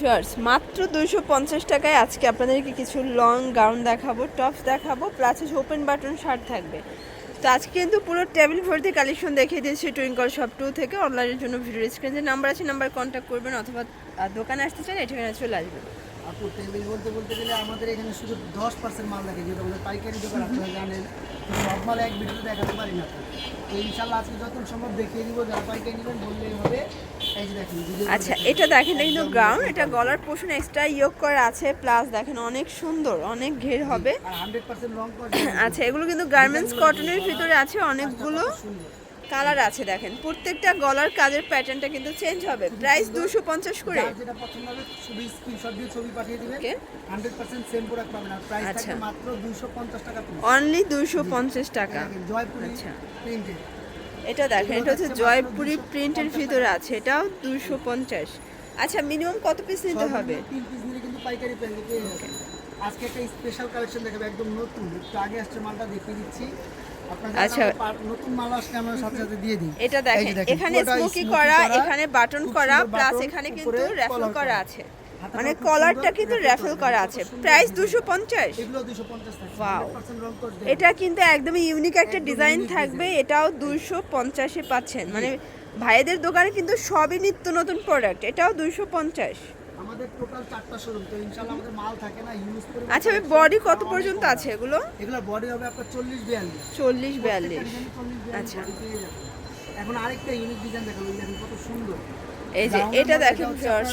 Shorts মাত্র দুশো পঞ্চাশ টাকায় আজকে আপনাদেরকে কিছু লং গাউন দেখাবো টপস দেখাবো প্লাস ওপেন বাটন শার্ট থাকবে। তো আজকে কিন্তু পুরো টেবিল ভর্তি কালেকশন দেখিয়ে দিয়েছি টুইঙ্কল শপ টু থেকে। অনলাইনের জন্য ভিডিও স্ক্রিন যে নাম্বার আছে নাম্বার কন্ট্যাক্ট করবেন অথবা দোকানে আসতে চান এটা চলে আসবেন। বলতে বলতে গেলে আমাদের এখানে শুধু দশ পার্সেন্ট মাল থাকে যেটা পাইকারি দোকান, আপনারা জানেন এক ভিডিওতে দেখাতে পারি না। তো ইনশাল্লাহ আজকে যত সম্ভব দেখিয়ে দিব, যারা পাইকারি নেবেন বললেই হবে। এই আচ্ছা এটা দেখেন কিন্তু গাউন এটা গলার পোষণ এক্সট্রা ইয়োগ করা আছে প্লাস দেখেন অনেক সুন্দর অনেক ঘের হবে। আচ্ছা এগুলো কিন্তু গার্মেন্টস কটনের ভিতরে আছে অনেকগুলো কালার আছে দেখেন। প্রত্যেকটা গলার কাজের প্যাটার্নটা কিন্তু চেঞ্জ হবে। প্রাইস দুশো পঞ্চাশ করে। আচ্ছা। অনলি দুশো পঞ্চাশ টাকা জয়পুরি আচ্ছা। এটা দেখেন এটা হচ্ছে জয়পুরি প্রিন্টের ভিতরে আছে এটাও দুশো পঞ্চাশ। আচ্ছা মিনিমাম কত পিস নিতে হবে? তিন পিস নিলে কিন্তু পাইকারি পেয়ে পেয়ে যাবেন। আজকে একটা স্পেশাল কালেকশন দেখাবো একদম নতুন। একটু আগে আসছে মালটা দেখিয়ে দিচ্ছি। আচ্ছা। নতুন মাল আসলে আমরা সাথে সাথে দিয়ে দিই। এটা দেখেন এখানে স্মোকি করা এখানে বাটন করা প্লাস এখানে কিন্তু র্যাফেল করা। আছে। মানে কলারটা কিন্তু র্যাফেল করা আছে। প্রাইস। দুশো পঞ্চাশ। এগুলো দুশো পঞ্চাশ টাকা Wow. 100% রং কস দেয়া। এটা কিন্তু একদমই ইউনিক একটা ডিজাইন থাকবে। এটাও দুশো পঞ্চাশে পাচ্ছেন। মানে ভাইদের দোকানে কিন্তু সবই নিত্য নতুন প্রোডাক্ট এটাও দুশো পঞ্চাশ। আমাদের টোটাল চারটা শোরুম তো ইনশাআল্লাহ আমাদের মাল থাকে না ইউজ করে আচ্ছা বডি কত পর্যন্ত আছে এগুলো? এগুলো বডি হবে আপনার চল্লিশ বিয়াল্লিশ। চল্লিশ বিয়াল্লিশ। আচ্ছা। এখন আরেকটা ইউনিক ডিজাইন দেখাবো এই দেখেন কত সুন্দর। এই যে এটা দেখেন আপনার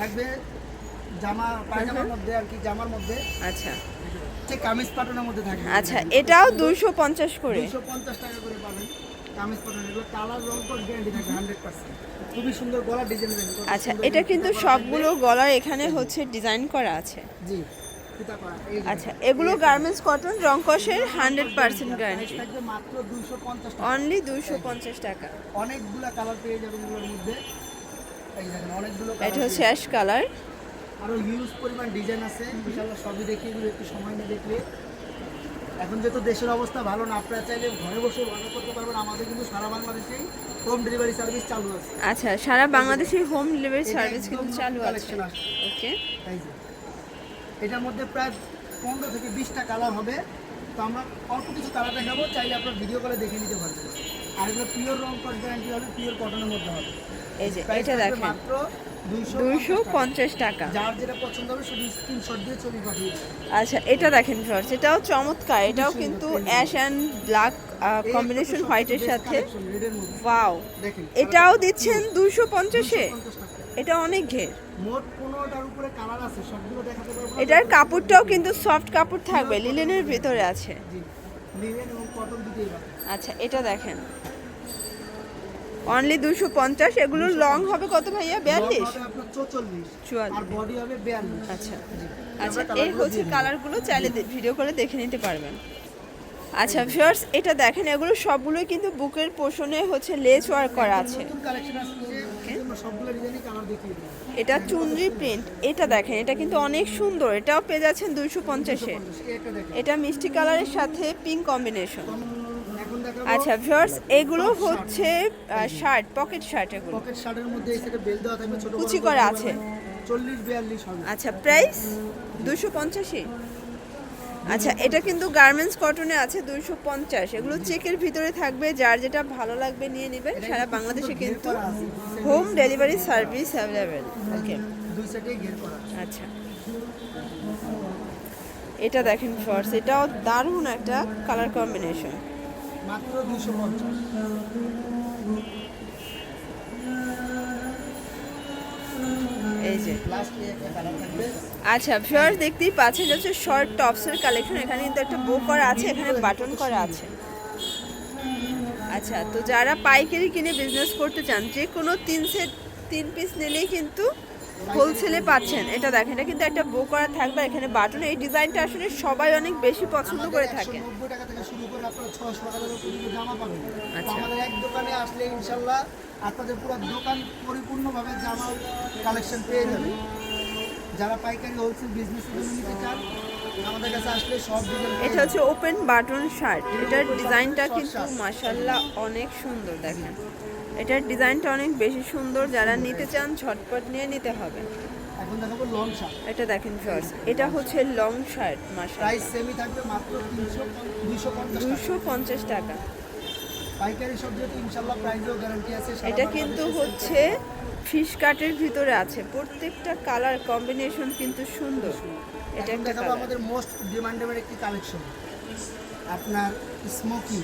থাকবে জামা পায়জামার মধ্যে আর কি জামার মধ্যে। আচ্ছা। কামিজ পাটনের মধ্যে থাকবে। আচ্ছা এটাও দুশো পঞ্চাশ করে? দুশো পঞ্চাশ টাকা করে পাবেন কামিজ পাটন এগুলো কালার রং কোড গ্যারান্টি থাকবে হান্ড্রেড পার্সেন্ট খুবই সুন্দর গলা ডিজাইন কত আচ্ছা এটা কিন্তু সবগুলো গলার এখানে হচ্ছে ডিজাইন করা আছে। জি আচ্ছা এগুলো গার্মেন্টস কটন রংকসের হান্ড্রেড পার্সেন্ট গ্যারান্টি অনলি দুশো পঞ্চাশ টাকা। অনেকগুলো কালার পেয়ে যাবেন এগুলোর মধ্যে। এই দেখেন অনেকগুলো এটা হচ্ছে অ্যাশ কালার আরও হিউজ পরিমাণ ডিজাইন আছে। ইনশাআল্লাহ সবই দেখিয়ে দিব একটু সময় নিয়ে দেখলে। এখন যেহেতু দেশের অবস্থা ভালো না আপনারা চাইলে ঘরে বসে অর্ডার করতে পারবেন। আমাদের কিন্তু সারা বাংলাদেশেই হোম ডেলিভারি সার্ভিস চালু আছে। আচ্ছা সারা বাংলাদেশে হোম ডেলিভারি সার্ভিস কিন্তু চালু আছে। ওকে। এটার মধ্যে প্রায় পনেরো থেকে বিশটা কালার হবে। তো আমরা অল্প কিছু কালার দেখাবো চাইলে আপনার ভিডিও কলে দেখে নিতে পারবেন। আর এগুলো পিওর রং কট গ্যারান্টি হবে পিওর কটনের মধ্যে হবে। এই যে এটা থাকবে দেখেন। মাত্র দুইশো দুইশো পঞ্চাশ টাকা। যার যেটা পছন্দ হবে শুধু স্ক্রিনশট দিয়ে ছবি পাঠিয়ে আচ্ছা এটা দেখেন এটাও চমৎকার। এটাও কিন্তু অ্যাশ অ্যান্ড ব্ল্যাক কম্বিনেশন হোয়াইটের সাথে। ওয়াও এটাও দিচ্ছেন দুশো পঞ্চাশে। এটা অনেক ঘের। এটার কাপড়টাও কিন্তু সফট কাপড় থাকবে লিলেনের ভিতরে আছে। আচ্ছা এটা দেখেন। অনলি দুশো পঞ্চাশ এগুলো লং হবে কত ভাইয়া? বিয়াল্লিশ? Long হবে আপনার 44 চুয়াল্লিশ। আর বডি হবে 42 আচ্ছা। আচ্ছা এই হচ্ছে কালারগুলো চাইলে ভিডিও করে দেখে নিতে পারবেন। আচ্ছা ভিউয়ার্স এটা দেখেন এগুলো সবগুলোই কিন্তু বুকের পোষণে হচ্ছে লেস ওয়ার্ক করা আছে। এটা চুনরি প্রিন্ট এটা দেখেন এটা কিন্তু অনেক সুন্দর। এটাও পেয়ে যাচ্ছেন দুইশো পঞ্চাশে। এটা মিষ্টি কালারের সাথে পিঙ্ক কম্বিনেশন আচ্ছা ভিউয়ার্স এগুলো হচ্ছে শার্ট পকেট শার্ট এগুলো। পকেট শার্টের মধ্যে এই সাইডে বেল দেওয়া থাকবে ছোট কুচি করা আছে। 40 42 হবে। আচ্ছা প্রাইস দুশো পঞ্চাশে আচ্ছা এটা কিন্তু গার্মেন্টস কটনে আছে দুশো পঞ্চাশ। এগুলো চেকের ভিতরে থাকবে যার যেটা ভালো লাগবে নিয়ে নেবেন। সারা বাংলাদেশে কিন্তু home delivery service available okay আচ্ছা। এটা দেখেন ফার্স্ট এটাও দারুণ একটা কালার কম্বিনেশন মাত্র 250 এই যে। লাস্ট একটা কালার থাকবে। আচ্ছা ভিউয়ার্স দেখতেই পাচ্ছেন হচ্ছে শর্ট টপসের কালেকশন এখানে কিন্তু একটা বো করা আছে এখানে বাটন করা আছে। আচ্ছা তো যারা পাইকারি কিনে বিজনেস করতে চান যে কোনো তিন সেট তিন পিস নিলেই কিন্তু হোলসেলে পাচ্ছেন। এটা দেখেন এটা কিন্তু একটা বো করা থাকবে এখানে বাটন এই ডিজাইনটা আসলে সবাই অনেক বেশি পছন্দ করে থাকে। 190 টাকা থেকে শুরু করে আপনারা 600 টাকা পর্যন্ত জামা পাবেন আচ্ছা। আমাদের এক দোকানে আসলে ইনশাআল্লাহ আপনাদের পুরো দোকান পরিপূর্ণভাবে জামা কালেকশন পেয়ে যাবেন যারা পাইকারি হোলসেল বিজনেসের জন্য নিতে চান আমাদের কাছে আসলে সব এটা হচ্ছে ওপেন বাটন শার্ট এটার ডিজাইনটা কিন্তু মাশাল্লাহ অনেক সুন্দর দেখেন। এটার ডিজাইনটা অনেক বেশি সুন্দর যারা নিতে চান ঝটপট নিয়ে নিতে হবে। এখন দেখাবো লং শার্ট। এটা দেখেন ফার্স এটা হচ্ছে লং শার্ট মাসা প্রাইস সেমই থাকবে মাত্র তিনশো দুইশো পঞ্চাশ টাকা। পাইকারি সব যেহেতু ইনশাল্লাহ প্রাইসেও গ্যারান্টি আছে এটা কিন্তু হচ্ছে ফিশ কাটের ভিতরে আছে। প্রত্যেকটা কালার কম্বিনেশন কিন্তু সুন্দর। এটা একটা দেখাবো আমাদের মোস্ট ডিমান্ডেবল একটি কালেকশন আপনার স্মোকি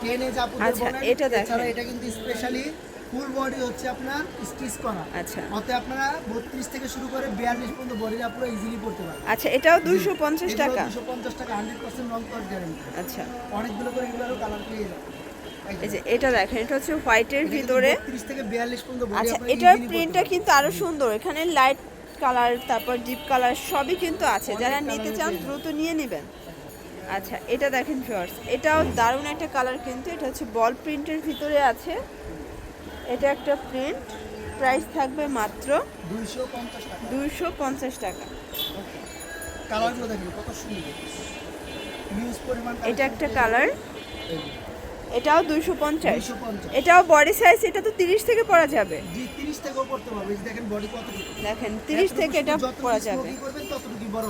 টেনে জাপুদের আচ্ছা, এটা দেখেন। এটা কিন্তু স্পেশালি ফুল বডি হচ্ছে আপনার স্টিচ করা। আচ্ছা। অতে আপনারা বত্রিশ থেকে শুরু করে বিয়াল্লিশ পর্যন্ত বডিটা পুরো ইজিলি পড়তে পারবেন। আচ্ছা এটাও দুশো পঞ্চাশ টাকা? দুশো পঞ্চাশ টাকা হান্ড্রেড পার্সেন্ট রং করার গ্যারেন্টি আচ্ছা। অনেকগুলো করে এগুলো কালার পেয়ে যাবেন। এই যে। এটা দেখেন এটা হচ্ছে হোয়াইটের ভিতরে। বত্রিশ থেকে বিয়াল্লিশ পর্যন্ত body আচ্ছা এটার প্রিন্টটা কিন্তু আরও সুন্দর। এখানে লাইট কালার তারপর ডিপ কালার সবই কিন্তু আছে। যারা নিতে চান দ্রুত নিয়ে নেবেন। আচ্ছা এটা দেখেন শর্টস এটাও দারুণ একটা কালার কিন্তু। এটা হচ্ছে বল প্রিন্টের ভিতরে আছে। এটা একটা প্রিন্ট প্রাইস থাকবে মাত্র দুইশো পঞ্চাশ টাকা। এটা একটা কালার এটাও দুইশো পঞ্চাশ। এটাও বডি সাইজ এটা তো তিরিশ থেকে পরা যাবে। দেখেন বডি কতটুকু। দেখেন তিরিশ থেকে এটা পরা যাবে।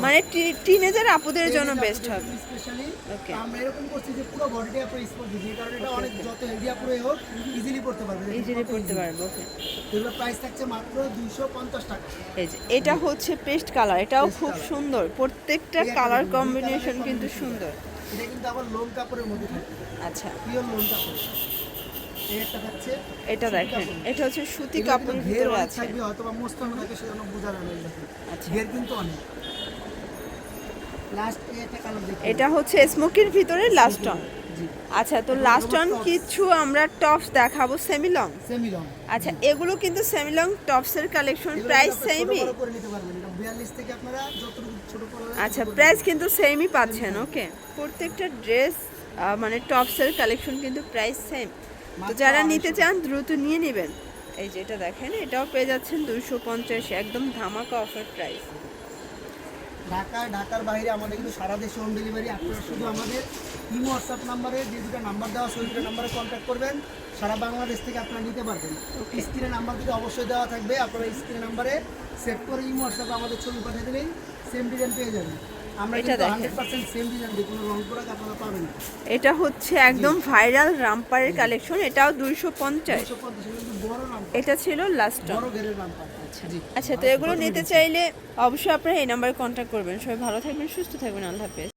মানে টিনেজার আপুদের জন্য বেস্ট হবে। Specially Okay. আমরা এরকম করছি যে পুরো বডিটা এই কারণে এটা অনেক যত হেলদি হোক ইজিলি পড়তে পারবে। ইজিলি পড়তে। পারব ওকে এগুলো প্রাইস থাকছে মাত্র দুইশো পঞ্চাশ টাকা। এই যে এটা হচ্ছে পেস্ট কালার এটাও খুব সুন্দর। প্রত্যেকটা কালার কম্বিনেশন কিন্তু সুন্দর। এটা কিন্তু আবার লোন কাপড়ের মধ্যে থাকে। আচ্ছা। পিওর লোন কাপড়। এটা দেখেন কাপড়। এটা হচ্ছে সুতি ঘের ভিতরে আছে। থাকবে হয়তো বা থাকে সেজন্য বোঝা দেখেন। আচ্ছা। ঘের কিন্তু অনেক। লাস্ট এটা হচ্ছে স্মোকির ভিতরে লাস্ট অন আচ্ছা তো লাস্ট অন কিছু আমরা টপস দেখাবো সেমি লং সেমি লং আচ্ছা এগুলো কিন্তু সেমি লং টপসের কালেকশন প্রাইস সেমই করে নিতে পারবেন এটা 42 থেকে আপনারা যতটুকু ছোট করে আচ্ছা প্রাইস কিন্তু সেমই পাচ্ছেন ওকে প্রত্যেকটা ড্রেস মানে টপসের কালেকশন কিন্তু প্রাইস সেম তো যারা নিতে চান দ্রুত নিয়ে নেবেন। এই যেটা দেখেন এটাও পেয়ে যাচ্ছেন দুইশো পঞ্চাশ একদম ধামাকা অফার প্রাইস ঢাকা ঢাকার বাইরে আমাদের কিন্তু সারা দেশে হোম ডেলিভারি আপনারা শুধু আমাদের ইমো হোয়াটসঅ্যাপ নাম্বারে যে দুটো নাম্বার দেওয়া সেই দুটো নাম্বারে কন্ট্যাক্ট করবেন। সারা বাংলাদেশ থেকে আপনারা নিতে পারবেন। স্ক্রিনে নাম্বার দুটো অবশ্যই দেওয়া থাকবে। আপনারা স্ক্রিনে নাম্বারে সেভ করে ইমো হোয়াটসঅ্যাপে আমাদের ছবি পাঠিয়ে দিলেই সেম ডিজাইন পেয়ে যাবেন। আমরা এটা হচ্ছে একদম ভাইরাল রামপারের কালেকশন এটাও দুইশো পঞ্চাশ। এটা ছিল লাস্ট বড় ঘেরের আচ্ছা তো এগুলো নিতে চাইলে অবশ্যই আপনারা এই নাম্বারে কন্ট্যাক্ট করবেন। সবাই ভালো থাকবেন সুস্থ থাকবেন। আল্লাহ হাফেজ।